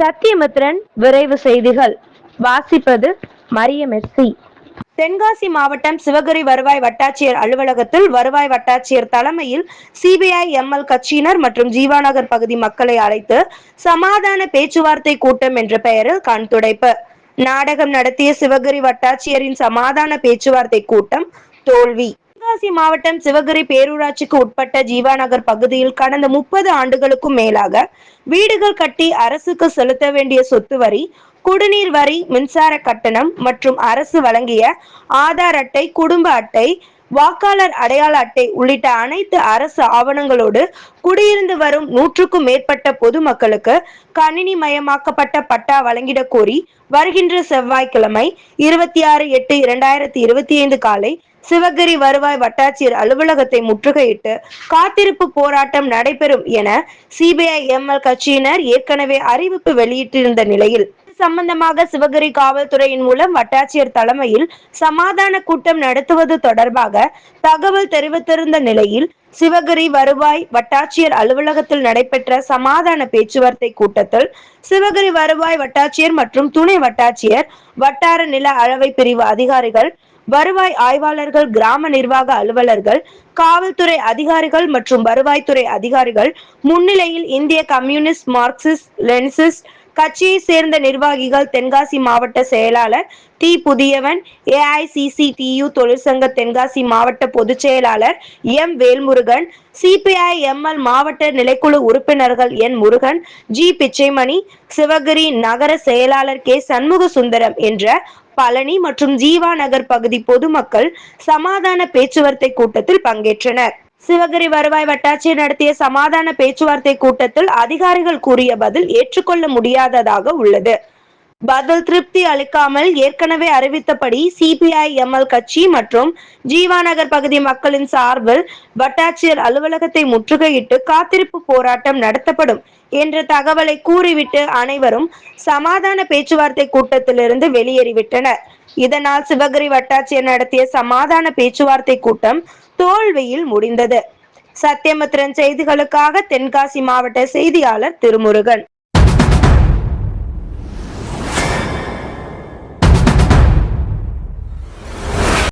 சத்தியமித்ரன் விரைவு செய்திகள். வாசிப்பது மரியமெஸ்ஸி. தென்காசி மாவட்டம் சிவகிரி வருவாய் வட்டாட்சியர் அலுவலகத்தில் வருவாய் வட்டாட்சியர் தலைமையில் சிபிஐ எம்எல் கட்சியினர் மற்றும் ஜீவாநகர் பகுதி மக்களை அழைத்து சமாதான பேச்சுவார்த்தை கூட்டம் என்ற பெயரில் கண்துடைப்பு நாடகம் நடத்திய சிவகிரி வட்டாட்சியரின் சமாதான பேச்சுவார்த்தை கூட்டம் தோல்வி. தென்காசி மாவட்டம் சிவகிரி பேரூராட்சிக்கு உட்பட்ட ஜீவாநகர் பகுதியில் கடந்த முப்பது ஆண்டுகளுக்கும் மேலாக வீடுகள் கட்டி அரசுக்கு செலுத்த வேண்டிய சொத்து வரி குடிநீர் வரி மின்சார கட்டணம் மற்றும் அரசு வழங்கிய ஆதார் அட்டை குடும்ப அட்டை வாக்காளர் அடையாள அட்டை உள்ளிட்ட அனைத்து அரசு ஆவணங்களோடு குடியிருந்து வரும் நூற்றுக்கும் மேற்பட்ட பொதுமக்களுக்கு கணினி மயமாக்கப்பட்ட பட்டா வழங்கிட கோரி வருகின்ற செவ்வாய்க்கிழமை இருபத்தி ஆறு எட்டு இரண்டாயிரத்தி இருபத்தி ஐந்து காலை சிவகிரி வருவாய் வட்டாட்சியர் அலுவலகத்தை முற்றுகையிட்டு காத்திருப்பு போராட்டம் நடைபெறும் என சிபிஐ எம்எல் கட்சியினர் ஏற்கனவே அறிவிப்பு வெளியிட்டிருந்த நிலையில். சம்பந்தமாக சிவகிரி காவல்துறையின் மூலம் வட்டாட்சியர் தலைமையில் சமாதான கூட்டம் நடத்துவது தொடர்பாக தகவல் தெரிவித்திருந்த நிலையில் சிவகிரி வருவாய் வட்டாட்சியர் அலுவலகத்தில் நடைபெற்ற சமாதான பேச்சுவார்த்தை கூட்டத்தில் சிவகிரி வருவாய் வட்டாட்சியர் மற்றும் துணை வட்டாட்சியர் வட்டார நில அளவை பிரிவு அதிகாரிகள் வருவாய் ஆய்வாளர்கள் கிராம நிர்வாக அலுவலர்கள் காவல்துறை அதிகாரிகள் மற்றும் வருவாய்த்துறை அதிகாரிகள் முன்னிலையில் இந்திய கம்யூனிஸ்ட் மார்க்சிஸ்ட் லெனிசிஸ்ட் கட்சியை சேர்ந்த நிர்வாகிகள் தென்காசி மாவட்ட செயலாளர் டி புதியவன் ஏஐசிசிடியு தொழிற்சங்க தென்காசி மாவட்ட பொதுச் செயலாளர் எம் வேல்முருகன் சிபிஐ எம்எல் மாவட்ட நிலைக்குழு உறுப்பினர்கள் என் முருகன் ஜி பிச்சைமணி சிவகிரி நகர செயலாளர் கே சண்முக சுந்தரம் என்ற பழனி மற்றும் ஜீவா நகர் பகுதி பொதுமக்கள் சமாதான பேச்சுவார்த்தை கூட்டத்தில் பங்கேற்றனர். சிவகிரி வருவாய் வட்டாட்சியர் நடத்திய சமாதான பேச்சுவார்த்தை கூட்டத்தில் அதிகாரிகள் கூறிய பதில் ஏற்றுக்கொள்ள முடியாததாக உள்ளது. பதில் திருப்தி அளிக்காமல் ஏற்கனவே அறிவித்தபடி சிபிஐ எம்எல் கட்சி மற்றும் ஜீவாநகர் பகுதி மக்களின் சார்பில் வட்டாட்சியர் அலுவலகத்தை முற்றுகையிட்டு காத்திருப்பு போராட்டம் நடத்தப்படும் என்ற தகவலை கூறிவிட்டு அனைவரும் சமாதான பேச்சுவார்த்தை கூட்டத்திலிருந்து வெளியேறிவிட்டனர். இதனால் சிவகிரி வட்டாட்சியர் நடத்திய சமாதான பேச்சுவார்த்தை கூட்டம் தோல்வியில் முடிந்தது. சத்தியமுத்திரன் செய்திகளுக்காக தென்காசி மாவட்ட செய்தியாளர் திருமுருகன்.